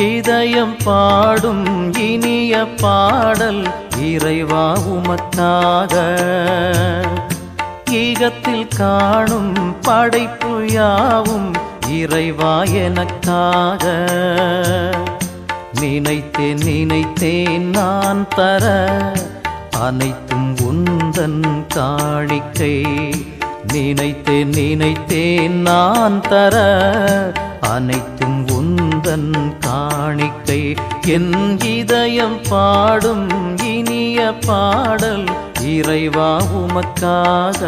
இதயம் பாடும் இனிய பாடல் இறைவா உமக்காக. ஈகத்தில் காணும் படைப்பு யாவும் இறைவா எனக்காக. நினைத்தேன் நினைத்தேன் நான் தர அனைத்தும் உந்தன் காணிக்கை. நினைத்தேன் நினைத்தேன் நான் தர அனைத்தும் உந்தன் காணிக்கை. என் இதயம் பாடும் இனிய பாடல் இறைவா உமக்காக.